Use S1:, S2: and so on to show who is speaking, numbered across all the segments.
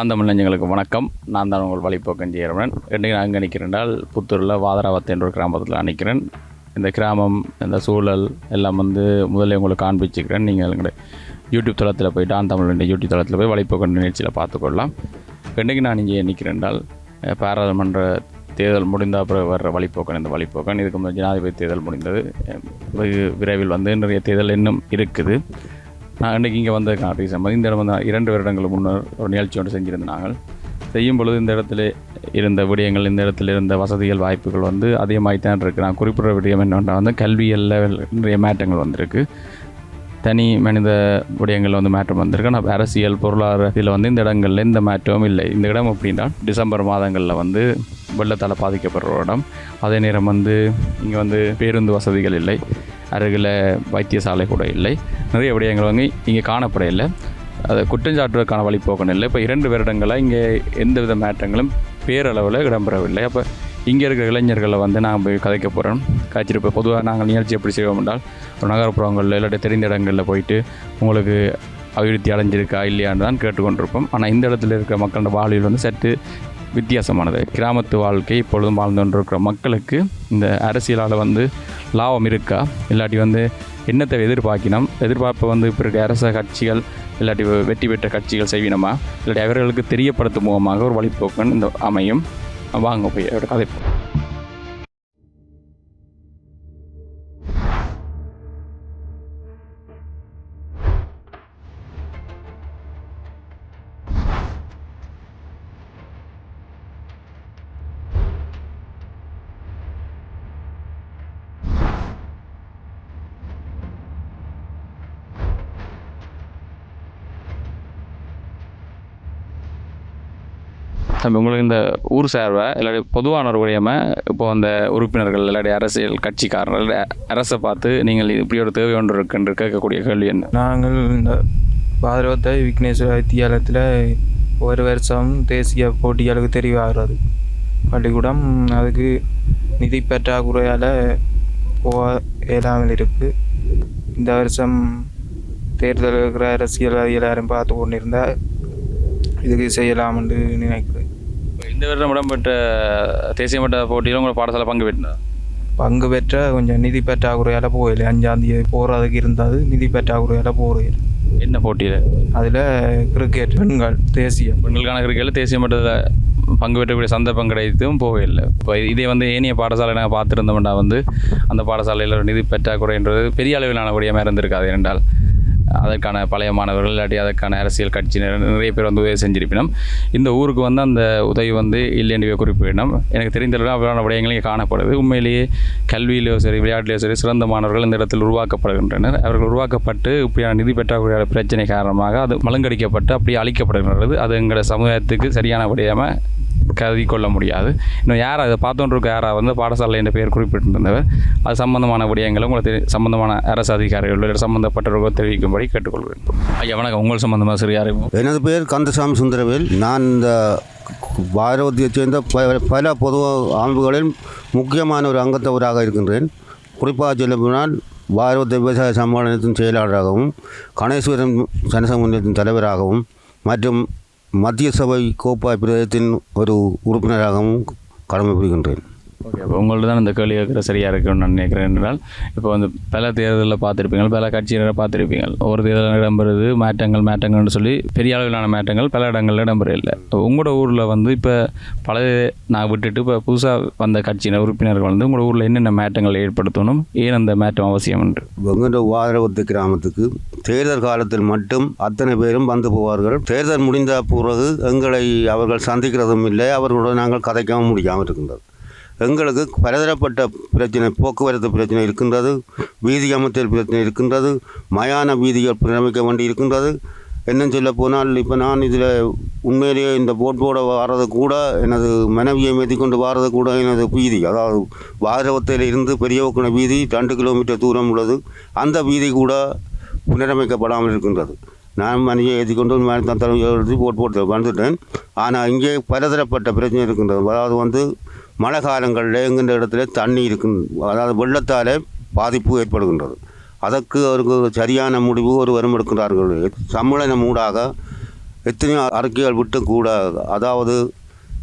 S1: தாந்தமிழ் நெஞ்சங்களுக்கு வணக்கம். நான் தான் உங்கள் வழிப்போக்கன் ஜெயரமணன். இன்றைக்கு நான் அங்கே நிற்கிறேன்றால் புத்தூரில் வாதராவத்தை என்ற ஒரு கிராமத்தில் அணிக்கிறேன் நிற்கிறேன். இந்த கிராமம் இந்த சூழல் எல்லாம் வந்து முதல்ல உங்களுக்கு காண்பிச்சுக்கிறேன். நீங்கள் எங்களுடைய யூடியூப் தளத்தில் போய் டான் தமிழ் யூடியூப் தளத்தில் போய் வழிப்போக்கன் நிகழ்ச்சியில் பார்த்துக்கொள்ளலாம். இன்றைக்கு நான் இங்கே நிற்கிறேன்றால் பாராளுமன்ற தேர்தல் முடிந்த அப்புறம் வர்ற வழிப்போக்கன் இந்த வழிப்போக்கன். இதுக்கு முன்னாடி ஜனாதிபதி தேர்தல் முடிந்தது. வெகு விரைவில் வந்து நிறைய தேர்தல் இன்னும் இருக்குது. நான் இன்றைக்கி இங்கே வந்ததுக்கான ரீசன் இந்த இடம் வந்து இரண்டு வருடங்கள் முன்னர் ஒரு நிகழ்ச்சி ஒன்று செஞ்சிருந்தேன் நாங்கள் செய்யும் பொழுது இந்த இடத்துல இருந்த விடயங்கள் இந்த இடத்துல இருந்த வசதிகள் வாய்ப்புகள் வந்து அதிகமாகித்தான் இருக்குது நான் குறிப்பிட்ட விடயம் என்னென்னா வந்து கல்வியில் நிறைய மாற்றங்கள் வந்திருக்கு. தனி மனித விடயங்கள் வந்து மாற்றம் வந்திருக்கு. ஆனால் அரசியல் பொருளாதாரத்தில் வந்து இந்த இடங்களில் இந்த மாற்றமும் இல்லை. இந்த இடம் அப்படின்னா டிசம்பர் மாதங்களில் வந்து வெள்ளத்தால் பாதிக்கப்படுற இடம். அதே நேரம் வந்து இங்கே வந்து பேருந்து வசதிகள் இல்லை. அருகில் வைத்தியசாலை கூட இல்லை. நிறைய விடயங்கள் வந்து இங்கே காணப்பட இல்லை அதை குற்றஞ்சாட்டுவதற்கான வழிபோக்கணும் இல்லை இப்போ இரண்டு வருடங்களாக இங்கே எந்த வித மாற்றங்களும் பேரளவில் இடம்பெறவில்லை. அப்போ இங்கே இருக்கிற இளைஞர்களை வந்து நாங்கள் போய் கதைக்க போகிறோம். காய்ச்சிருப்போம் பொதுவாக நாங்கள் நிகழ்ச்சி எப்படி செய்வோம் என்றால் ஒரு நகர்ப்புறங்களில் இல்லாட்டி தெரிந்த இடங்களில் போயிட்டு உங்களுக்கு அபிவிருத்தி அடைஞ்சிருக்கா இல்லையான்னு தான் கேட்டுக்கொண்டிருப்போம். ஆனால் இந்த இடத்துல இருக்கிற மக்களோட வாழ்வில் வந்து சற்று வித்தியாசமானது. கிராமத்து வாழ்க்கை இப்பொழுதும் வாழ்ந்து கொண்டிருக்கிற மக்களுக்கு இந்த அரசியலால் வந்து லாபம் இருக்கா? இல்லாட்டி வந்து என்னத்தை எதிர்பார்க்கினோம்? எதிர்பார்ப்பை வந்து இப்போ இருக்க அரச கட்சிகள் இல்லாட்டி வெற்றி பெற்ற கட்சிகள் செய்வினமா? இல்லாட்டி அவர்களுக்கு தெரியப்படுத்தும் மூலமாக ஒரு வழிபோக்கன் இந்த அமையும். வாங்க போய் அவரோட கதை நம்ம உங்களுக்கு இந்த ஊர் சார்பை இல்லாட்டி பொதுவான ஒரு விடயமா இப்போ அந்த உறுப்பினர்கள் இல்லாட்டி அரசியல் கட்சிக்காரர்கள் அரசை பார்த்து நீங்கள் இப்படி ஒரு தேவை ஒன்று இருக்குன்னு கேட்கக்கூடிய கேள்வி என்ன?
S2: நாங்கள் இந்த பாதரவத்தை விக்னேஸ்வர வித்தியாலயத்தில் ஒரு வருஷம் தேசிய போட்டிகளுக்கு தெரிவாகிறது. பள்ளிக்கூடம் அதுக்கு நிதி பற்றாக்குறையால் போக இயலாமல் இருக்குது இந்த வருஷம் தேர்தல் இருக்கிற அரசியல்வாதிகள் யாரும் பார்த்து கொண்டிருந்தால் இதுக்கு செய்யலாம் என்று நினைக்கிறேன்.
S1: இந்த வருடம் இடம்பெற்ற தேசிய மட்ட போட்டியில் உங்களை பாடசாலை பங்கு பெற்றா
S2: பங்கு பெற்ற கொஞ்சம் நிதி பற்றாக்குறையால் போகல. அஞ்சாந்தேதி போகிறதுக்கு இருந்தது. நிதி பற்றாக்குறையால் போகிறேன்
S1: என்ன போட்டியில்?
S2: அதில் கிரிக்கெட் பெண்கள் தேசிய
S1: பெண்களுக்கான கிரிக்கையில் தேசிய மட்டத்தில் பங்கு பெற்றக்கூடிய சந்தர்ப்பம் கிடைத்தும் போகவில்லை. இப்போ இதே வந்து ஏனைய பாடசாலை நாங்கள் பார்த்துருந்தோம்னா வந்து அந்த பாடசாலையில் ஒரு நிதி பற்றாக்குறைன்றது பெரிய அளவிலான விடயமாக இருந்திருக்காது. என்றால் அதற்கான பழைய மாணவர்கள் இல்லாட்டி அதற்கான அரசியல் கட்சியினர் நிறைய பேர் வந்து உதவி செஞ்சிருப்பினும் இந்த ஊருக்கு வந்து அந்த உதவி வந்து இல்லை என்று குறிப்பிடணும் எனக்கு தெரிந்தளவு அவ்வளோ விடயங்களையும் காணப்படுது. உண்மையிலேயே கல்வியிலோ சரி விளையாட்டிலோ சரி சிறந்த மாணவர்கள் இந்த இடத்தில் உருவாக்கப்படுகின்றனர். அவர்கள் உருவாக்கப்பட்டு இப்படியான நிதி பற்றாக்குறையான பிரச்சனை காரணமாக அது மலங்கடிக்கப்பட்டு அப்படியே அழிக்கப்படுகின்றது. அது எங்களோட சமுதாயத்துக்கு சரியான விடையாமல் கருதி கொள்ள முடியாது இன்னும் யார் அதை பார்த்தோன்னு இருக்க யாரா வந்து பாடசாலை என்ற பெயர் குறிப்பிட்டிருந்தவர். அது சம்பந்தமான விடயங்களை உங்களுக்கு தெரி- சம்பந்தமான அரசு அதிகாரிகள் சம்பந்தப்பட்டவர்கள் தெரிவிக்கும்படி கேட்டுக்கொள்வேன் ஐயா வணக்கம். உங்கள் சம்பந்தமாக சரி யாரையும்
S3: எனது பேர் கந்தசாமி சுந்தரவேல். நான் இந்த பாரதியைச் சேர்ந்த ப- பல பொது அமைப்புகளில் முக்கியமான ஒரு அங்கத்தவராக இருக்கின்றேன். குறிப்பாக சொல்லப்போனால் பாரத விவசாய சம்மேளனத்தின் செயலாளராகவும் கணேஸ்வரன் ஜனசமுன்னத்தின் தலைவராகவும் மற்றும் மத்திய சபை கோப்பாய் பிரதேசத்தின் ஒரு உறுப்பினராகவும் கடமை புரிகின்றேன்
S1: ஓகே அப்போ உங்கள்ட்ட தான் இந்த கேள்வி கேட்குற சரியாக இருக்குன்னு நான் நினைக்கிறேன். என்றால் இப்போ வந்து பல தேர்தலில் பார்த்துருப்பீங்க பல கட்சியினரை பார்த்துருப்பீங்க. ஒரு தேர்தலில் இடம்பெறுது மாற்றங்கள் மாற்றங்கள்னு சொல்லி பெரிய அளவிலான மாற்றங்கள் பல இடங்களில் இடம்பெறல உங்களோட ஊரில் வந்து இப்போ பழைய நான் விட்டுட்டு இப்போ புதுசாக வந்த கட்சியினர் உறுப்பினர்கள் வந்து உங்களோட ஊரில் என்னென்ன மாற்றங்கள் ஏற்படுத்தணும் ஏன் அந்த மாற்றம் அவசியம் என்று?
S3: எங்கள் வாதரவத்து கிராமத்துக்கு தேர்தல் காலத்தில் மட்டும் அத்தனை பேரும் வந்து போவார்கள். தேர்தல் முடிந்த பிறகு எங்களை அவர்கள் சந்திக்கிறதும் இல்லை அவர்களோட நாங்கள் கதைக்கவும் முடியாமல் இருக்கின்றது. எங்களுக்கு பலதரப்பட்ட பிரச்சனை போக்குவரத்து பிரச்சனை இருக்கின்றது வீதி அமைத்தல் பிரச்சனை இருக்கின்றது மயான வீதிகள் பிரமிக்க வேண்டி இருக்கின்றது. என்னன்னு சொல்ல போனால் இப்போ நான் இதில் உண்மையிலேயே இந்த போட் போட வாரது கூட எனது மனைவியை மேத்தி கொண்டு வாரது கூட எனது வீதி அதாவது வாரவத்தில் இருந்து பெரியவக்குன வீதி ரெண்டு கிலோமீட்டர் தூரம் உள்ளது. அந்த வீதி கூட புனரமைக்கப்படாமல் இருக்கின்றது. நான் மனைவியை ஏற்றி கொண்டு மேலே தத்தளம் எழுதி போட் போட்டு வந்துட்டேன் ஆனால் இங்கே பலதரப்பட்ட பிரச்சனை இருக்கின்றது. அதாவது வந்து மழை காலங்களில் எங்கின்ற இடத்துல தண்ணி இருக்கும் அதாவது வெள்ளத்தால் பாதிப்பு ஏற்படுகின்றது. அதற்கு ஒரு சரியான முடிவு ஒரு வரும் எடுக்கிறார்கள் சம்மேளனம் ஊடாக எத்தனையோ அறிக்கைகள் விட்டு கூட அதாவது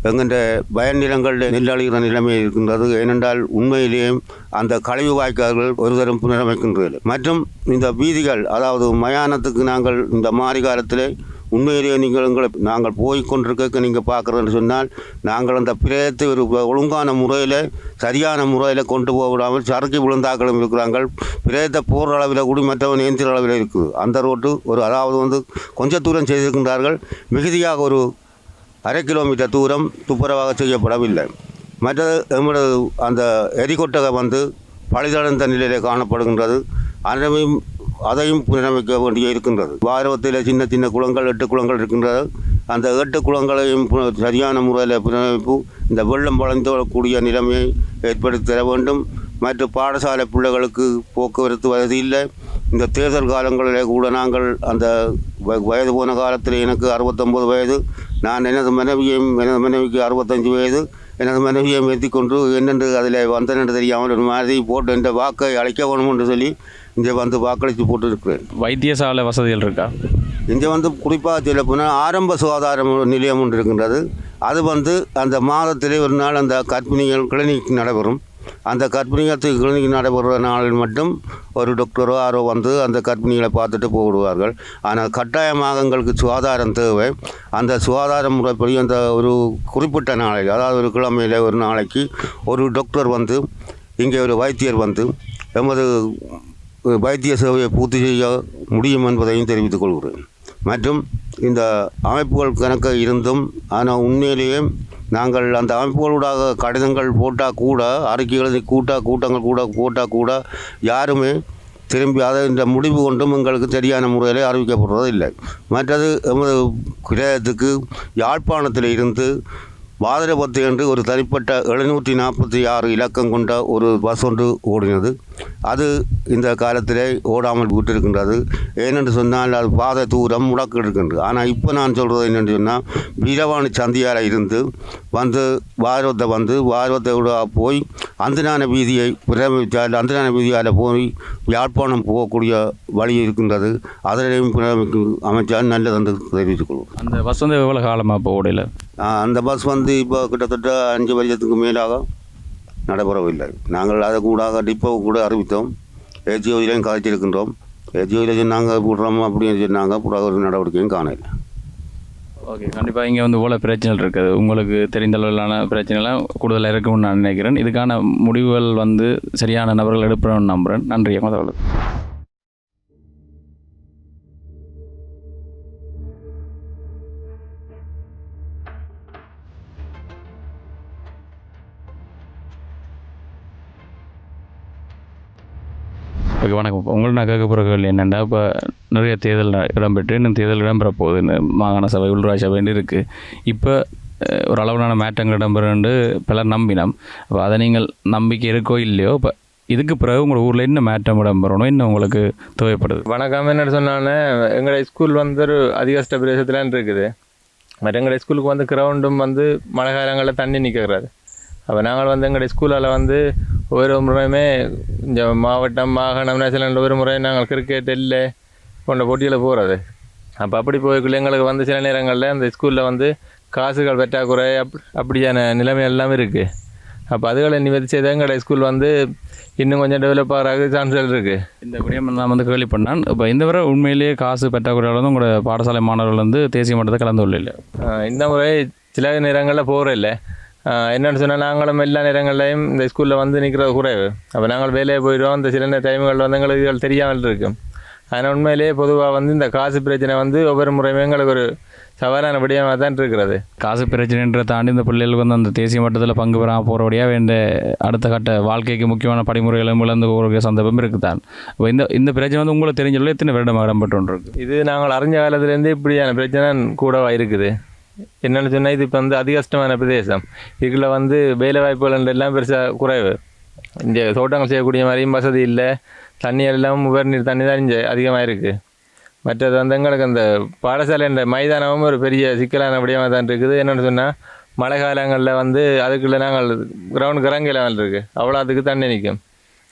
S3: எங்கள்ட பயநிலங்களில் நெல்லழிகிற நிலைமை இருக்கின்றது. ஏனென்றால் உண்மையிலேயும் அந்த கழிவு வாய்க்கால்கள் ஒரு தரம் புனரமைக்கின்றது. மற்றும் இந்த வீதிகள் அதாவது மயானத்துக்கு நாங்கள் இந்த மாரி காலத்திலே உண்மையிலேயே நீங்கள் எங்களை நாங்கள் போய் கொண்டிருக்க நீங்கள் பார்க்குறதுன்னு சொன்னால் நாங்கள் அந்த பிரேயத்தை ஒரு ஒழுங்கான முறையில் சரியான முறையில் கொண்டு போக விடாமல் சறுக்கி விழுந்தாக்களும் இருக்கிறாங்க பிரேயத்தை போகிற அளவில் கூட மற்றவன் ஏந்திர அளவில் இருக்குது அந்த ரோட்டு ஒரு அதாவது வந்து கொஞ்ச தூரம் செய்திருக்கின்றார்கள். மிகுதியாக ஒரு அரை கிலோமீட்டர் தூரம் துப்புரவாக செய்யப்படவில்லை. மற்றது எமது அந்த எரிகொட்டகை வந்து பழுதடைந்த நிலையில் காணப்படுகின்றது. அனைவரும் அதையும் புனரமைக்க வேண்டிய இருக்கின்றது. பாரவத்தில் சின்ன சின்ன குளங்கள் எட்டு குளங்கள் இருக்கின்றது. அந்த எட்டு குளங்களையும் சரியான முறையில் புனரமைப்பு இந்த வெள்ளம் வளைந்தோடக்கூடிய நிலைமையை ஏற்படுத்தி தர வேண்டும். மற்ற பாடசாலை பிள்ளைகளுக்கு போக்குவரத்து வசதி இல்லை. இந்த தேர்தல் காலங்களிலே கூட நாங்கள் அந்த வயது போன காலத்தில் எனக்கு அறுபத்தொம்பது வயது. நான் எனது மனைவியும் எனது மனைவிக்கு அறுபத்தஞ்சு வயது. எனது மனைவியை ஏற்றி கொண்டு என்னென்று அதில் வந்தனென்று தெரியாமல் ஒரு மாதிரி போட்டு என்ற வாக்கை அழைக்க வேணும் என்று சொல்லி இங்கே வந்து வாக்களித்து போட்டு இருக்கிறேன்
S1: வைத்தியசாலை வசதிகள் இருக்கா?
S3: இங்கே வந்து குறிப்பாக சொல்ல போனால் ஆரம்ப சுகாதார நிலையம் ஒன்று இருக்கின்றது. அது வந்து அந்த மாதத்திலே ஒரு நாள் அந்த கர்ப்பிணிகள் கிளினிக் நடைபெறும். அந்த கர்ப்பிணிகளுக்கு கிளினிக் நடைபெறுற நாளில் மட்டும் ஒரு டாக்டரோ யாரோ வந்து அந்த கர்ப்பிணிகளை பார்த்துட்டு போடுவார்கள் ஆனால் கட்டாயமாக எங்களுக்கு சுகாதாரம் தேவை. அந்த சுகாதார முறைப்படி அந்த ஒரு குறிப்பிட்ட நாளைக்கு அதாவது ஒரு கிழமையில் ஒரு நாளைக்கு ஒரு டாக்டர் வந்து இங்கே ஒரு வைத்தியர் வந்து எமது வைத்திய சேவையை பூர்த்தி செய்ய முடியும் என்பதையும் தெரிவித்துக் கொள்கிறேன். மற்றும் இந்த அமைப்புகள் கணக்க இருந்தும் ஆனால் உண்மையிலேயே நாங்கள் அந்த அமைப்புகளூடாக கடிதங்கள் போட்டால் கூட அறிக்கைகளை கூட்டா கூட்டங்கள் கூட போட்டால் கூட யாருமே திரும்பி அதை இந்த முடிவு கொண்டும் எங்களுக்கு சரியான முறையில் அறிவிக்கப்படுறது இல்லை. மற்றது எமது கிரகத்துக்கு யாழ்ப்பாணத்தில் இருந்து பாதிரபத்து என்று ஒரு தனிப்பட்ட எழுநூற்றி நாற்பத்தி ஆறு இலக்கம் கொண்ட ஒரு பஸ் ஒன்று ஓடினது. அது இந்த காலத்திலே ஓடாமல் விட்டிருக்கின்றது. ஏனென்று சொன்னால் அது பாதை தூரம் முடக்கு இருக்கின்றது. ஆனால் இப்போ நான் சொல்கிறது என்னென்னு சொன்னால் வீரவாணி சந்தியால் இருந்து வந்து வாரத்தை வந்து வாரத்தோட போய் அந்தனான வீதியை புனரமைத்தால் அந்தனான வீதியால் போய் யாழ்ப்பாணம் போகக்கூடிய வழி இருக்கின்றது. அதிலையும் புனரமைக்கு அமைச்சால் நல்லது என்று தெரிவித்துக் கொள்வோம்.
S1: அந்த வசந்த வந்து எவ்வளோ காலமாக இப்போ ஓடையில்
S3: அந்த பஸ் வந்து இப்போ கிட்டத்தட்ட அஞ்சு வருஷத்துக்கு மேலாக நடைபெறவில்லை. நாங்கள் அதை கூடாக டிப்போ கூட அறிவித்தோம். ஏஜிஓவிலையும் காய்ச்சிருக்கின்றோம் ஏஜிஓவில் சொன்னாங்க விடுறோம் அப்படின்னு சொன்னாங்க. கூட ஒரு நடவடிக்கையும் காணல.
S1: ஓகே கண்டிப்பாக இங்கே வந்து இவ்வளோ பிரச்சனைகள் இருக்குது. உங்களுக்கு தெரிந்த அளவிலான பிரச்சனைலாம் கூடுதலாக இருக்கும்னு நான் நினைக்கிறேன். இதுக்கான முடிவுகள் வந்து சரியான நபர்கள் எடுப்பணும்னு நம்புகிறேன் நன்றி முதல்ல வணக்கம் உங்கள் நான் கேட்க போகிற என்னென்னா இப்போ நிறைய தேர்தல் இடம்பெற்று இன்னும் தேர்தல் இடம்பெற போகுது. மாகாண சபை உள்ளூராட்சி சபைன்னு இருக்குது இப்போ அஹ், ஒரு அளவிலான மாற்றங்கள் இடம்பெறுன்னு பலர் நம்பினோம். அப்போ அதை நீங்கள் நம்பிக்கை இருக்கோ இல்லையோ இப்போ இதுக்கு பிறகு உங்கள் ஊரில் என்ன மாற்றம் இடம்பெறணும்? என்ன உங்களுக்கு தேவைப்படுது?
S4: வணக்கம். என்ன சொன்னானே எங்களோட ஸ்கூல் வந்து ஒரு அதிகஷ்ட பிரதேசத்துலான் இருக்குது. மற்ற எங்களோட ஸ்கூலுக்கு வந்து கிரவுண்டும் வந்து மழை காலங்களில் தண்ணி நிற்கிறாரு அப்போ நாங்கள் வந்து எங்களுடைய ஸ்கூலால் வந்து ஒவ்வொரு முறையுமே இந்த மாவட்டம் மாகாணம் நேஷனல் ஒரு முறை நாங்கள் கிரிக்கெட் எல்லை போன்ற போட்டியில் போகிறது அப்போ அப்படி போய்க்குள்ள எங்களுக்கு வந்து சில நேரங்களில் அந்த ஸ்கூலில் வந்து காசுகள் பற்றாக்குறை அப் அப்படியான நிலைமை எல்லாம் இருக்குது அப்போ அதுகளை நிவர்த்தி செய்த எங்களுடைய ஸ்கூல் வந்து இன்னும் கொஞ்சம் டெவலப் ஆகிறதுக்கு சான்ஸ்கள் இருக்குது
S1: இந்த விடயம் நான் வந்து கேள்வி பண்ணான். இப்போ இந்த வரை உண்மையிலேயே காசு பற்றாக்குறையால் வந்து உங்களோட பாடசாலை மாணவர்கள் வந்து தேசிய மட்டத்தை கலந்து கொள்ள
S4: ஆஹ் இந்த முறை சில நேரங்களில் போகிற இல்லை என்னென்னு சொன்னால் நாங்களும் எல்லா நேரங்கள்லையும் இந்த ஸ்கூலில் வந்து நிற்கிறது குறைவு அப்போ நாங்கள் வேலையை போயிடுவோம் இந்த சில டைம்களில் வந்து எங்களுக்கு இதுகள் தெரியாமல் இருக்கும் அதனால் உண்மையிலேயே பொதுவாக வந்து இந்த காசு பிரச்சனை வந்து ஒவ்வொரு முறையுமே எங்களுக்கு ஒரு சவாலான விடயமாக தான் இருக்கிறது
S1: காசு பிரச்சனைன்ற தாண்டி இந்த பிள்ளைகளுக்கு வந்து அந்த தேசிய மட்டத்தில் பங்கு பெறாமல் போகிறபடியாக வேண்ட அடுத்த கட்ட வாழ்க்கைக்கு முக்கியமான படிமுறைகளும் இழந்து போகிற சந்தர்ப்பம் இருக்குதான் இப்போ இந்த இந்த பிரச்சனை வந்து உங்களுக்கு தெரிஞ்சளவு எத்தனை வருடம் இடம்பெற்று இருக்கு
S4: இது நாங்கள் அறிஞ்ச காலத்துலேருந்து இப்படியான பிரச்சனை கூடவா இருக்குது என்னென்னு சொன்னால் இது இப்போ வந்து அதிகஷ்டமான பிரதேசம். இதுக்குள்ள வந்து வேலை வாய்ப்புகள் எல்லாம் பெருசாக குறைவு. இங்கே தோட்டங்கள் செய்யக்கூடிய மாதிரியும் வசதி இல்லை. தண்ணி எல்லாம் உபரி நீர் தண்ணி தான் இங்கே அதிகமாக இருக்குது மற்றது வந்து எங்களுக்கு அந்த பாடசாலைன்ற மைதானமும் ஒரு பெரிய சிக்கலான விடயமாக தான் இருக்குது. என்னென்னு சொன்னால் மழை காலங்களில் வந்து அதுக்குள்ளே நாங்கள் கிரவுண்ட் கிரங்கையில் லெவல் இருக்குது அவ்வளோ அதுக்கு தண்ணி நிற்கும்.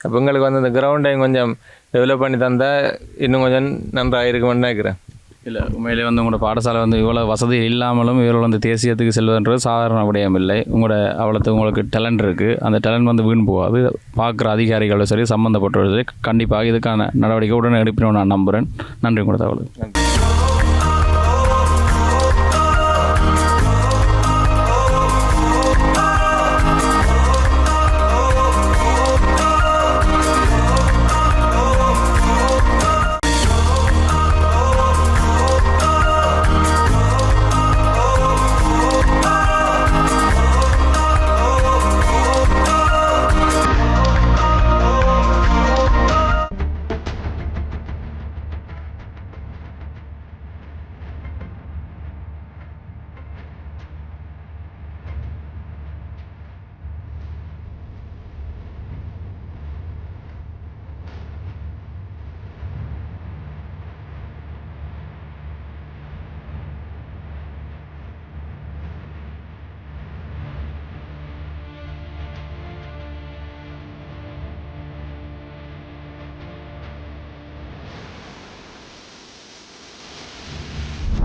S4: அப்போ எங்களுக்கு வந்து அந்த கிரவுண்டையும் கொஞ்சம் டெவலப் பண்ணி தந்தால் இன்னும் கொஞ்சம் நன்றாக இருக்கும்னு நினைக்கிறேன்.
S1: இல்லை உண்மையிலே வந்து உங்களோட பாடசாலை வந்து இவ்வளோ வசதி இல்லாமலும் இவர்கள் வந்து தேசியத்துக்கு செல்வதுன்றது சாதாரண விடயம் இல்லை. உங்களோட அவ்வளோத்து உங்களுக்கு டேலண்ட் இருக்குது அந்த டேலண்ட் வந்து வீண் போகாது. பார்க்குற அதிகாரிகளும் சரி சம்மந்தப்பட்டவர்கள் சரி கண்டிப்பாக இதுக்கான நடவடிக்கை உடனே எடுப்பினோம் நான் நம்புகிறேன் நன்றி உங்களோட தகவல்.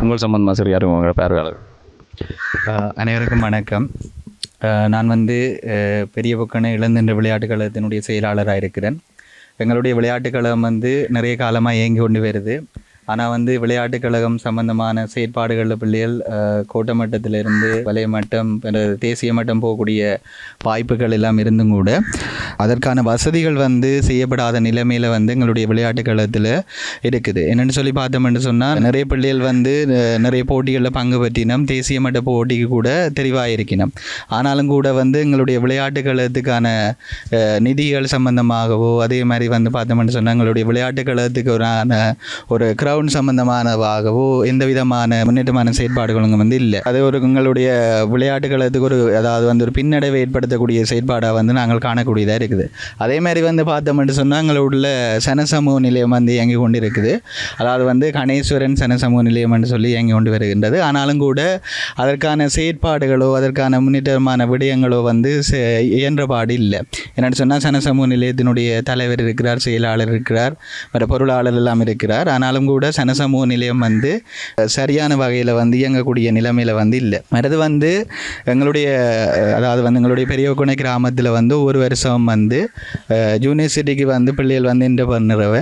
S1: உங்கள் சம்பந்தமாக சரி யாரும் உங்கள் பார்வையாளர்
S5: அனைவருக்கும் வணக்கம். நான் வந்து பெரிய பொக்கனை இளந்தென்ற விளையாட்டுக் கழகத்தினுடைய செயலாளராக இருக்கிறேன். எங்களுடைய விளையாட்டுக் கழகம் வந்து நிறைய காலமாக இயங்கி கொண்டு வருது. ஆனால் வந்து விளையாட்டுக் கழகம் சம்பந்தமான செயற்பாடுகளில் பிள்ளைகள் கோட்டை கோட்ட மட்டத்திலிருந்து வலய மட்டம் தேசிய மட்டம் போகக்கூடிய வாய்ப்புகள் எல்லாம் இருந்தும் கூட அதற்கான வசதிகள் வந்து செய்யப்படாத நிலைமையில் வந்து எங்களுடைய விளையாட்டுக் கழகத்தில் இருக்குது. என்னென்னு சொல்லி பார்த்தோம்னு சொன்னால் நிறைய பிள்ளைகள் வந்து நிறைய போட்டிகளில் பங்கு பற்றினோம் தேசிய மட்ட போட்டிக்கு கூட தெரிவாக இருக்கணும் ஆனாலும் கூட வந்து எங்களுடைய விளையாட்டுக் கழகத்துக்கான நிதிகள் சம்பந்தமாகவோ அதே மாதிரி வந்து பார்த்தோம்னு சொன்னால் எங்களுடைய விளையாட்டுக் கழகத்துக்கு ஒரு ஒரு கிரவுண்ட் சம்பந்தமானவாகவோ எந்த விதமான முன்னேற்றமான செயற்பாடுகளும் வந்து இல்லை. அது ஒரு எங்களுடைய விளையாட்டுகளுக்கு ஒரு அதாவது வந்து ஒரு பின்னடைவை ஏற்படுத்தக்கூடிய செயற்பாடாக வந்து நாங்கள் காணக்கூடியதாக இருக்குது. அதே மாதிரி வந்து பார்த்தோம்னு சொன்னால் எங்களுடைய சனசமூக நிலையம் வந்து இயங்கி கொண்டு இருக்குது அதாவது வந்து கணேஸ்வரன் சனசமூக என்று சொல்லி இயங்கி கொண்டு வருகின்றது. ஆனாலும் கூட அதற்கான செயற்பாடுகளோ அதற்கான முன்னேற்றமான விடயங்களோ வந்து இயன்றபாடு இல்லை. என்னென்னு சொன்னால் சனசமூக நிலையத்தினுடைய தலைவர் இருக்கிறார் செயலாளர் இருக்கிறார் மற்ற பொருளாளர் எல்லாம் இருக்கிறார். ஆனாலும் கூட சனசமூக நிலையம் வந்து சரியான வகையில் வந்து இயங்கக்கூடிய நிலைமையில் வந்து இல்லை. மறது வந்து எங்களுடைய அதாவது வந்து எங்களுடைய பெரியகுணை கிராமத்தில் வந்து ஒரு வருஷம் வந்து யூனிவர்சிட்டிக்கு வந்து பிள்ளைகள் வந்து என்ற பண்ணுறவ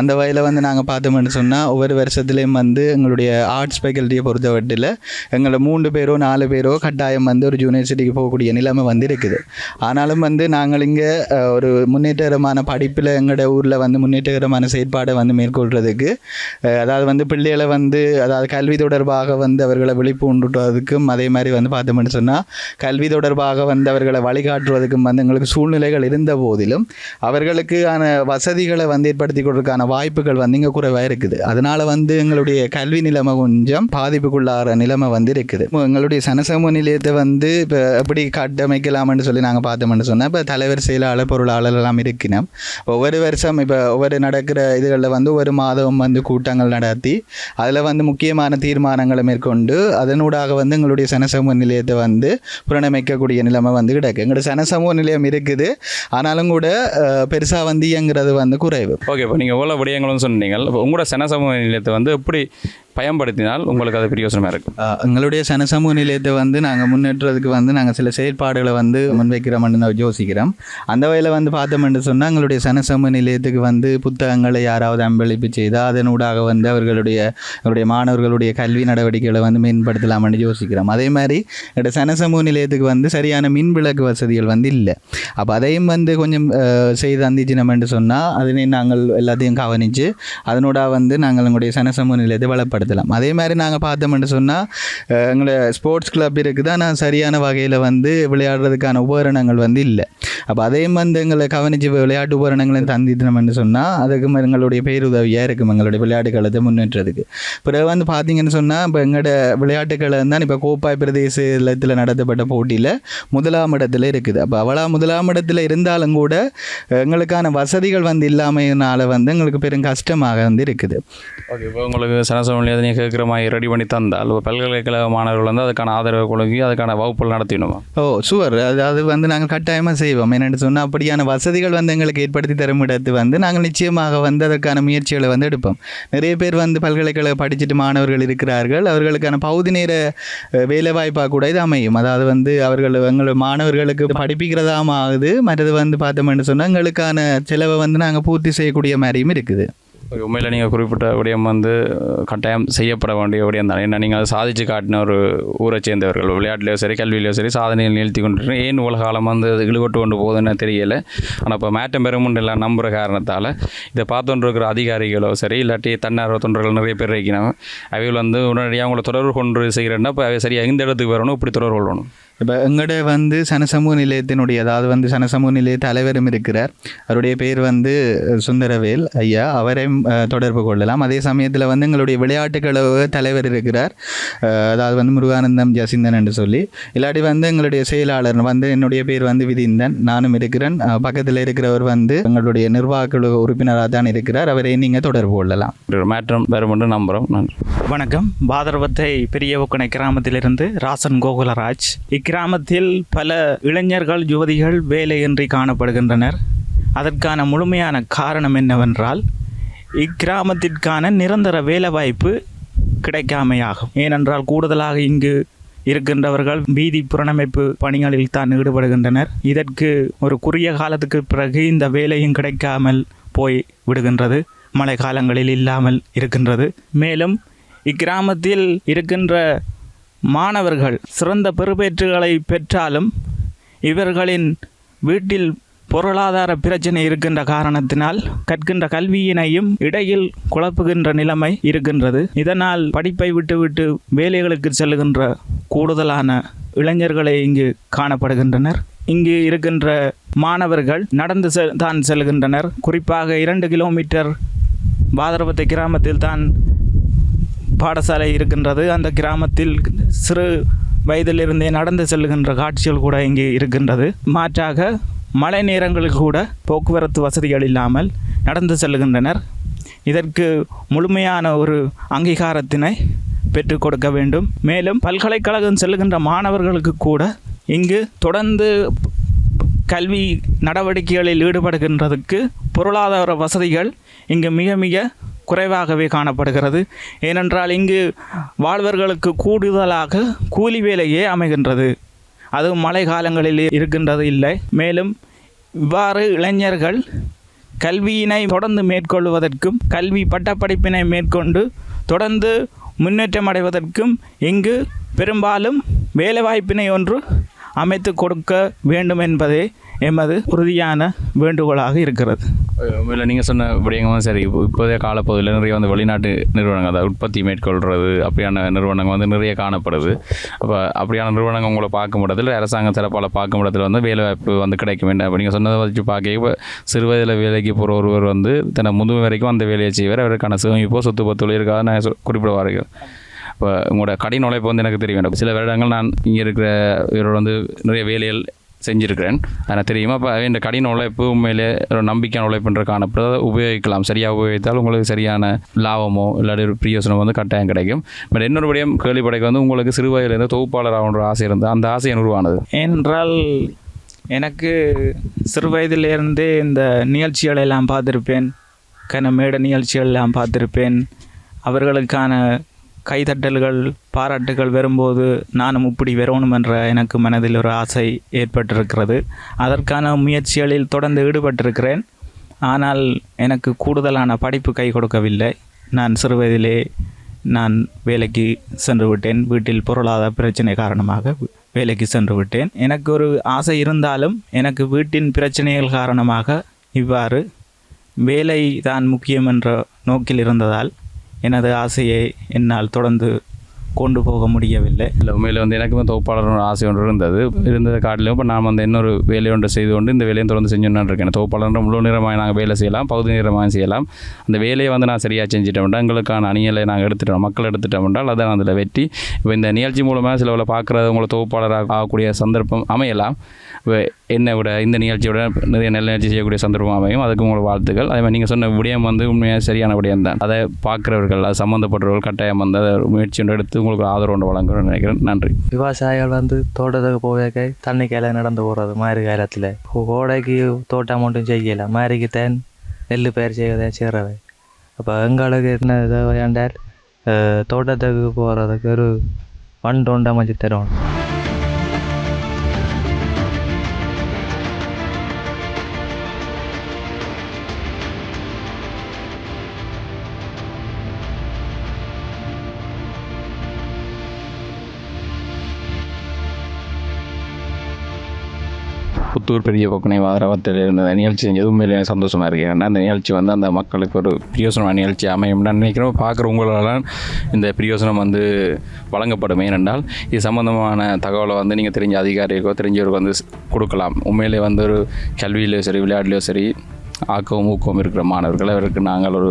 S5: அந்த வகையில் வந்து நாங்கள் பார்த்தோம்னு சொன்னால் ஒவ்வொரு வருஷத்துலேயும் வந்து எங்களுடைய ஆர்ட்ஸ் ஃபேக்கல்ட்டியை பொறுத்தவட்டில் எங்களை மூன்று பேரோ நாலு பேரோ கட்டாயம் வந்து ஒரு யூனிவர்சிட்டிக்கு போகக்கூடிய நிலைமை வந்து இருக்குது. ஆனாலும் வந்து நாங்கள் இங்கே ஒரு முன்னேற்றகரமான படிப்பில் எங்களோட ஊரில் வந்து முன்னேற்றகரமான செயற்பாடை வந்து மேற்கொள்கிறதுக்கு அதாவது வந்து பிள்ளைகளை வந்து அதாவது கல்வி தொடர்பாக வந்து அவர்களை விழிப்புணர்வதற்கும் அதே மாதிரி வந்து பார்த்தோம்னு சொன்னால் கல்வி தொடர்பாக வந்து அவர்களை வழிகாட்டுவதற்கும் வந்து எங்களுக்கு சூழ்நிலைகள் இருந்த போதிலும் அவர்களுக்கான வசதிகளை வந்து ஏற்படுத்தி கொடுக்கறதுக்கான வாய்ப்புகள் வந்து இங்கே குறைவாக இருக்குது. அதனால் வந்து எங்களுடைய கல்வி நிலைமை கொஞ்சம் பாதிப்புக்குள்ளாகிற நிலைமை வந்து இருக்குது. இப்போ எங்களுடைய சனசமூக நிலையத்தை வந்து இப்போ எப்படி கட்டமைக்கலாம்னு சொல்லி நாங்கள் பார்த்தோம்னு சொன்னால் இப்போ தலைவர் செயலாளர் பொருளாளர் எல்லாம் இருக்கணும் ஒவ்வொரு வருஷம் இப்போ ஒவ்வொரு நடக்கிற இதுகளில் வந்து ஒரு மாதம் வந்து கூட்டம் கூட்டங்கள் நடத்தி அதில் வந்து முக்கியமான தீர்மானங்களை மேற்கொண்டு அதனூடாக வந்து எங்களுடைய சனசமூக நிலையத்தை வந்து புறணமைக்கக்கூடிய நிலைமை வந்து கிடக்கு. எங்களுடைய சனசமூக நிலையம் இருக்குது. ஆனாலும் கூட பெருசாக வந்து இயங்குறது வந்து குறைவு.
S1: ஓகே இப்போ நீங்கள் எவ்வளோ விடயங்களும் சொன்னீங்க இப்போ உங்களோட சனசமூக நிலையத்தை வந்து எப்படி பயன்படுத்தினால் உங்களுக்கு அது பிரயோசனமாக இருக்கும்
S5: எங்களுடைய சனசமூக நிலையத்தை வந்து நாங்கள் முன்னேற்றதுக்கு வந்து நாங்கள் சில செயற்பாடுகளை வந்து முன்வைக்கிறோம்னு நான் யோசிக்கிறோம் அந்த வகையில் வந்து பார்த்தோம்னு சொன்னால் எங்களுடைய சனசமூக நிலையத்துக்கு வந்து புத்தகங்களை யாராவது அன்பளிப்பு செய்தால் அதனூடாக வந்து அவர்களுடைய அவருடைய மாணவர்களுடைய கல்வி நடவடிக்கைகளை வந்து மேம்படுத்தலாம்னு யோசிக்கிறோம். அதே மாதிரி சனசமூக நிலையத்துக்கு வந்து சரியான மின் விளக்கு வசதிகள் வந்து இல்லை. அப்போ அதையும் வந்து கொஞ்சம் செய்து அந்திச்சினோம்னு சொன்னால் அதனை நாங்கள் எல்லாத்தையும் கவனித்து அதனோட வந்து நாங்கள் எங்களுடைய சனசமூக நிலையத்தை வளப்படுத்தலாம். அதே மாதிரி நாங்கள் பார்த்தோம்னு சொன்னால் எங்களை ஸ்போர்ட்ஸ் கிளப் இருக்குது? ஆனால் சரியான வகையில் வந்து விளையாடுறதுக்கான உபகரணங்கள் வந்து இல்லை. அப்போ அதையும் வந்து எங்களை கவனித்து விளையாட்டு உபகரணங்களையும் தந்திட்டோம்னு சொன்னால் அதுக்கு எங்களுடைய பேருதவியாக இருக்கும். எங்களுடைய விளையாட்டு காலத்தை முன்னேற்றதுக்கு பிறகு வந்து பார்த்தீங்கன்னு சொன்னால் இப்போ எங்களோட விளையாட்டுக்களம் தான் இப்போ கோப்பாய் பிரதேசத்தில் நடத்தப்பட்ட போட்டியில் முதலாம் இடத்துல இருக்குது. அப்போ அவளா முதலாம் இடத்துல இருந்தாலும் கூட எங்களுக்கான வசதிகள் வந்து இல்லாமையினால வந்து எங்களுக்கு பெரும் கஷ்டமாக வந்து இருக்குது.
S1: ஓகே இப்போ உங்களுக்கு சனசம உண்மையை நீங்கள் கேட்குற மாதிரி ரெடி பண்ணி தந்தால் இப்போ பல்கலைக்கழக மாணவர்கள் வந்து அதுக்கான ஆதரவை கொடுங்கி அதுக்கான வகுப்புகள் நடத்திடணுமா?
S5: ஓ சுவர் அது அது வந்து நாங்கள் கட்டாயமாக செய்வோம். என்னென்னு சொன்னால் அப்படியான வசதிகள் வந்து எங்களுக்கு ஏற்படுத்தி தரும் இடத்து வந்து நாங்கள் நிச்சயமாக வந்து அதற்கான முயற்சிகளை வந்து எடுப்போம். நிறைய பேர் வந்து பல்கலைக்கழக படிச்சுட்டு மாணவர்கள் இருக்கிறார்கள். அவர்களுக்கான பகுதி நேர வேலைவாய்ப்பாக கூட இது அமையும். அதாவது வந்து அவர்கள் எங்கள் மாணவர்களுக்கு படிப்பிக்கிறதாம ஆகுது. மற்றது வந்து பார்த்தோம்னு சொன்னால் எங்களுக்கான செலவை வந்து நாங்கள் பூர்த்தி செய்யக்கூடிய மாதிரியும் இருக்குது.
S1: உண்மையில் நீங்கள் குறிப்பிட்ட விடயம் வந்து கட்டாயம் செய்யப்பட வேண்டிய விடயம் தான். ஏன்னா நீங்கள் அதை சாதிச்சு காட்டின ஒரு ஊரை சேர்ந்தவர்கள் விளையாட்டுலையோ சரி கல்வியிலையோ சரி சாதனையில் நிறுத்தி கொண்டு ஏன் உலக காலம் வந்து அது இழுபட்டு கொண்டு போகுதுன்னு தெரியலை. ஆனால் இப்போ மேட்டம் பெருமுண்டு எல்லாம் நம்புகிற காரணத்தால் இதை பார்த்துட்டு இருக்கிற அதிகாரிகளோ சரி இல்லாட்டி தன்னார்வ தொண்டர்கள் நிறைய பேர் இருக்கிறாங்க. அவைகள் வந்து உடனடியாக அவங்கள தொடர்பு கொண்டு செய்கிறேன்னா இப்போ அவை சரியாக எந்த இடத்துக்கு வரணும் இப்படி தொடர்பு கொள்ளணும்.
S5: இப்போ எங்கள்ட வந்து சனசமூக நிலையத்தினுடைய அதாவது வந்து சனசமூக நிலைய தலைவரும் இருக்கிறார். அவருடைய பேர் வந்து சுந்தரவேல் ஐயா. அவரையும் தொடர்பு கொள்ளலாம். அதே சமயத்தில் வந்து எங்களுடைய விளையாட்டுக் கழக தலைவர் இருக்கிறார். அதாவது வந்து முருகானந்தம் ஜசிந்தன் என்று சொல்லி. இல்லாட்டி வந்து எங்களுடைய செயலாளர் வந்து என்னுடைய பேர் வந்து விதிந்தன். நானும் இருக்கிறேன். பக்கத்தில் இருக்கிறவர் வந்து எங்களுடைய நிர்வாக குழு உறுப்பினராக தான் இருக்கிறார். அவரை நீங்கள் தொடர்பு கொள்ளலாம்.
S1: ஒரு மேட்டம் பெருமுண்டு நம்புகிறோம் நன்றி.
S6: வணக்கம். பாதரவத்தை பெரிய ஒக்கனை கிராமத்திலிருந்து ராசன் கோகுலராஜ் இக்கிராமத்தில் பல இளைஞர்கள் யுவதிகள் வேலையின்றி காணப்படுகின்றனர். அதற்கான முழுமையான காரணம் என்னவென்றால் இக்கிராமத்திற்கான நிரந்தர வேலைவாய்ப்பு கிடைக்காமையாகும். ஏனென்றால் கூடுதலாக இங்கு இருக்கின்றவர்கள் வீதி புறணமைப்பு பணிகளில் தான் ஈடுபடுகின்றனர். இதற்கு ஒரு குறுகிய காலத்துக்கு பிறகு இந்த வேலையும் கிடைக்காமல் போய் விடுகின்றது. மழை காலங்களில் இல்லாமல் இருக்கின்றது. மேலும் இக்கிராமத்தில் இருக்கின்ற மாணவர்கள் சிறந்த பெறுபேற்றுகளை பெற்றாலும் இவர்களின் வீட்டில் பொருளாதார பிரச்சனை இருக்கின்ற காரணத்தினால் கற்கின்ற கல்வியினையும் இடையில் குழப்புகின்ற நிலைமை இருக்கின்றது. இதனால் படிப்பை விட்டுவிட்டு வேலைகளுக்கு செல்லுகின்ற கூடுதலான இளைஞர்களே இங்கு காணப்படுகின்றனர். இங்கு இருக்கின்ற மாணவர்கள் நடந்து செ- தான் செல்கின்றனர். குறிப்பாக இரண்டு கிலோமீட்டர் பாதரபத்தை கிராமத்தில் தான் பாடசாலை இருக்கின்றது. அந்த கிராமத்தில் சிறு வயதிலிருந்தே நடந்து செல்கின்ற காட்சிகள் கூட இங்கே இருக்கின்றது. மாற்றாக மழை நேரங்களில் கூட போக்குவரத்து வசதிகள் இல்லாமல் நடந்து செல்கின்றனர் இதற்கு முழுமையான ஒரு அங்கீகாரத்தினை பெற்றுக் கொடுக்க வேண்டும். மேலும் பல்கலைக்கழகம் செல்கின்ற மாணவர்களுக்கு கூட இங்கு தொடர்ந்து கல்வி நடவடிக்கைகளில் ஈடுபடுகின்றதுக்கு பொருளாதார வசதிகள் இங்கு மிக மிக குறைவாகவே காணப்படுகிறது. ஏனென்றால் இங்கு வாழ்வர்களுக்கு கூடுதலாக கூலி வேலையே அமைகின்றது. அதுவும் மழை காலங்களில் இருக்கின்றது இல்லை. மேலும் இவ்வாறு இளைஞர்கள் கல்வியினை தொடர்ந்து மேற்கொள்வதற்கும் கல்வி பட்டப்படிப்பினை மேற்கொண்டு தொடர்ந்து முன்னேற்றம் அடைவதற்கும் இங்கு பெரும்பாலும் வேலைவாய்ப்பினை ஒன்று அமைத்து கொடுக்க வேண்டும் என்பதே எமது உறுதியான வேண்டுகோளாக இருக்கிறது.
S1: இல்லை நீங்கள் சொன்ன விடயங்களும் சரி இப்போ இப்போதைய காலப்பகுதியில் நிறைய வந்து வெளிநாட்டு நிறுவனங்கள் அதாவது உற்பத்தி மேற்கொள்கிறது அப்படியான நிறுவனங்கள் வந்து நிறைய காணப்படுது. அப்போ அப்படியான நிறுவனங்கள் உங்களை பார்க்கும் இடத்துல அரசாங்கம் சிறப்பால் பார்க்கும் இடத்துல வந்து வேலைவாய்ப்பு வந்து கிடைக்க வேண்டும் நீங்கள் சொன்னதை வச்சு பார்க்க இப்போ சிறு வயதில் வேலைக்கு போகிற ஒருவர் வந்து தன்னை முதுமை வரைக்கும் அந்த வேலையை செய்வார். அவருக்கான சேமிப்போ சொத்து பத்து இருக்காது நான் குறிப்பிடுவார்கள். இப்போ உங்களோட கடின உழைப்பு வந்து எனக்கு தெரிய வேண்டும். சில வருடங்கள் நான் இங்கே இருக்கிற இவரோட வந்து நிறைய வேலைகள் செஞ்சுருக்கிறேன். எனக்கு தெரியுமா? இப்போ இந்த கடின உழைப்பு உண்மையிலே ஒரு நம்பிக்கையான உழைப்புன்ற காணப்படுது உபயோகிக்கலாம். சரியாக உபயோகித்தால் உங்களுக்கு சரியான லாபமோ இல்லாட்டி ஒரு பிரியோசனம் வந்து கட்டாயம் கிடைக்கும். பட் இன்னொரு விடயம் கேள்விப்படைக்கு வந்து உங்களுக்கு சிறுவயதிலேருந்து தொகுப்பாளர் ஆகணுன்ற ஆசை இருந்து அந்த ஆசை உருவானது?
S6: ஏனென்றால் எனக்கு சிறு வயதிலிருந்தே இந்த நிகழ்ச்சிகளை எல்லாம் பார்த்துருப்பேன். கன மேட நிகழ்ச்சிகள் எல்லாம் பார்த்துருப்பேன். அவர்களுக்கான கைதட்டல்கள் பாராட்டுகள் வரும்போது நானும் இப்படி வரணும் என்ற எனக்கு மனதில் ஒரு ஆசை ஏற்பட்டிருக்கிறது. அதற்கான முயற்சிகளில் தொடர்ந்து ஈடுபட்டிருக்கிறேன். ஆனால் எனக்கு கூடுதலான படிப்பு கை கொடுக்கவில்லை. நான் சிறுவயதிலே நான் வேலைக்கு சென்று விட்டேன். வீட்டில் பொருளாதார பிரச்சனை காரணமாக வேலைக்கு சென்று விட்டேன். எனக்கு ஒரு ஆசை இருந்தாலும் எனக்கு வீட்டின் பிரச்சனைகள் காரணமாக இவ்வாறு வேலை தான் முக்கியம் என்ற நோக்கில் இருந்ததால் எனது ஆசையை என்னால் தொடர்ந்து கொண்டு போக முடியவில்லை.
S1: இல்லை உண்மையில் வந்து எனக்குமே தொகுப்பாளர் ஆசை ஒன்று இருந்தது. இருந்ததை காட்டிலும் இப்போ நான் வந்து இன்னொரு வேலை ஒன்று செய்து கொண்டு இந்த வேலையை தொடர்ந்து செஞ்சுன்னு இருக்கேன். தொகுப்பாளர் முழு நேரமாக நாங்கள் வேலை செய்யலாம் பகுதி நேரமாக செய்யலாம். அந்த வேலையை வந்து நான் சரியாக செஞ்சுட்டோம்னா எங்களுக்கான அணிகளை நாங்கள் எடுத்துட்டோம். மக்கள் எடுத்துட்டோம் என்றால் அதை நான் அதில் வெற்றி இப்போ இந்த நிகழ்ச்சி மூலமாக சிலவில் பார்க்குறது உங்களை தொகுப்பாளராக ஆகக்கூடிய சந்தர்ப்பம் அமையலாம். இப்போ என்னை விட இந்த நிகழ்ச்சியோட நிறைய நல்ல நிகழ்ச்சி செய்யக்கூடிய சந்தர்ப்பம் அமையும். அதுக்கு உங்களுக்கு வாழ்த்துக்கள். அதே மாதிரி நீங்கள் சொன்ன விடயம் வந்து உண்மையாக சரியான விடயம் தான் அதை பார்க்குறவர்கள் அது சம்மந்தப்பட்டவர்கள் கட்டாயம் வந்து அதை முயற்சி ஒன்று எடுத்து உங்களுக்கு ஆதரவு ஒன்று வழங்குறேன்னு நினைக்கிறேன். நன்றி.
S7: விவசாயிகள் வந்து தோட்டத்துக்கு போவேக்க தண்ணி கையில் நடந்து போகிறது மாரி காலத்தில். கோடைக்கு தோட்டம் மட்டும் செய்யலை மாரிக்கு தான் நெல் பயிர் செய்யறதை செய்கிறவை அப்போ எங்களுக்கு என்ன இது வேண்டால் தோட்டத்துக்கு போகிறதுக்கு ஒரு வண்டு ஒன்று அமைச்சு தருவோம்.
S1: புத்தூர் பெரிய பொக்கனை வாரவத்தில் இருந்த நிகழ்ச்சி செஞ்சது எனக்கு சந்தோஷமாக இருக்குது ஏன்னா அந்த நிகழ்ச்சி வந்து அந்த மக்களுக்கு ஒரு பிரியோசனமான நிகழ்ச்சி அமையும். நான் பார்க்குற உங்களால் இந்த பிரியோசனம் வந்து வழங்கப்படும். ஏனென்றால் இது சம்மந்தமான தகவலை வந்து நீங்கள் தெரிஞ்ச அதிகாரிக்கோ தெரிஞ்சவருக்கு வந்து கொடுக்கலாம். உண்மையிலே வந்து ஒரு கல்வியிலையோ சரி விளையாட்டுலையோ சரி ஆக்கவும் ஊக்கവും இருக்கிற மாணவர்கள். அவருக்கு நாங்கள் ஒரு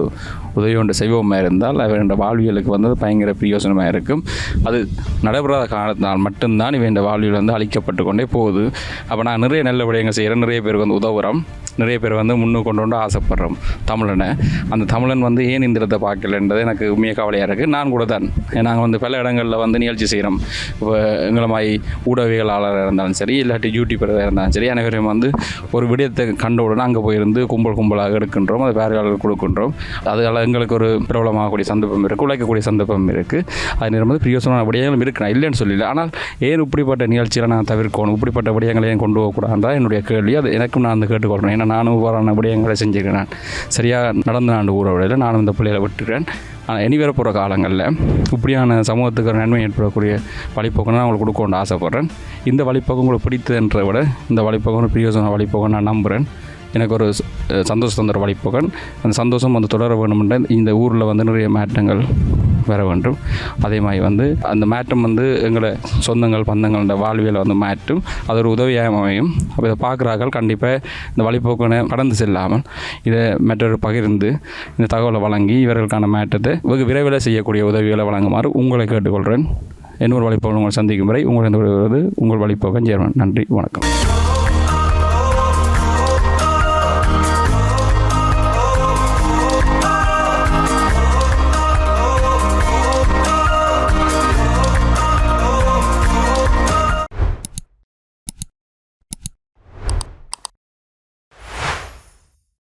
S1: உதவி ஒன்று செய்வோமா இருந்தால் அவருடைய வாழ்வியலுக்கு வந்து பயங்கர பிரயோசனமாக இருக்கும். அது நடைபெறாத காரணத்தினால் மட்டும்தான் இவன் வாழ்வியல் வந்து அழிக்கப்பட்டு கொண்டே போகுது. அப்போ நான் நிறைய நல்ல விடயங்கள் செய்கிறேன். நிறைய பேருக்கு வந்து உதவுறோம். நிறைய பேர் வந்து முன்னு கொண்டு வந்து ஆசைப்படுறோம். தமிழனை. அந்த தமிழன் வந்து ஏன் இந்திரத்தை பார்க்கலன்றது எனக்கு உண்மையாக கவலையாக இருக்குது நான் கூட தான். நாங்கள் வந்து பல இடங்களில் வந்து நிகழ்ச்சி செய்கிறோம். இப்போ எங்களை மாதிரி ஊடகவியலாளராக இருந்தாலும் சரி இல்லாட்டி யூடியூபராக இருந்தாலும் சரி அனைவரையும் வந்து ஒரு விடயத்தை கண்ட உடனே அங்கே போயிருந்து கும்பல் கும்பல் கும்பலாக எடுக்கின்றோம் அது வேறையாளர்கள் கொடுக்கின்றோம். அதனால் எங்களுக்கு ஒரு பிரபலமாகக்கூடிய சந்தர்ப்பம் இருக்குது உழைக்கக்கூடிய சந்தர்ப்பம் இருக்குது அது நேரம் வந்து பிரியோசனமான விடயங்களும் இருக்கு. நான் இல்லைன்னு சொல்லல. ஆனால் ஏன் இப்படிப்பட்ட நிகழ்ச்சிகளை நான் தவிர்க்கணும்? இப்படிப்பட்ட விடயங்களை ஏன் கொண்டு போகக்கூடாதுதான் என்னுடைய கேள்வி. அது எனக்கும் நான் வந்து கேட்டுக்கொள்கிறேன் ஏன்னா நானும் இவ்வாறான விடயங்களை செஞ்சுக்கிறேன் நான் சரியாக நடந்த நான் ஊற விடையில் நானும் இந்த பிள்ளைகளை விட்டுக்கிறேன் ஆனால் இனி போகிற காலங்களில் இப்படியான சமூகத்துக்கு ஒரு நன்மை ஏற்படக்கூடிய வழிப்போக்கம் நான் உங்களுக்கு கொடுக்கணும்னு ஆசைப்பட்றேன். இந்த வழிப்போக்கம் உங்களுக்கு பிடித்ததுன்ற விட இந்த வழிப்போக்கம் பிரியோசன வழிப்போக்கம் நான் நம்புகிறேன் எனக்கு ஒரு சந்தோஷ தந்திர தந்த ஒரு அந்த சந்தோஷம் வந்து தொடர வேண்டுமென்ற இந்த ஊரில் வந்து நிறைய மாற்றங்கள் வர வேண்டும். அதே மாதிரி வந்து அந்த மாற்றம் வந்து எங்களை சொந்தங்கள் பந்தங்களோட வாழ்வியலை வந்து மாற்றும். அது ஒரு உதவியாக அமையும். அப்போ இதை பார்க்குறார்கள். கண்டிப்பாக இந்த வழிப்போக்கனை கடந்து செல்லாமல் இதை மற்றொரு பகிர்ந்து இந்த தகவலை வழங்கி இவர்களுக்கான மாற்றத்தை வெகு விரைவில் செய்யக்கூடிய உதவிகளை வழங்குமாறு உங்களை கேட்டுக்கொள்கிறேன். என்னோட வழிப்போக்கன் உங்களை சந்திக்கும் வரை உங்களை இந்த உங்கள் வழிப்போக்கன் சேர்மன் நன்றி. வணக்கம்.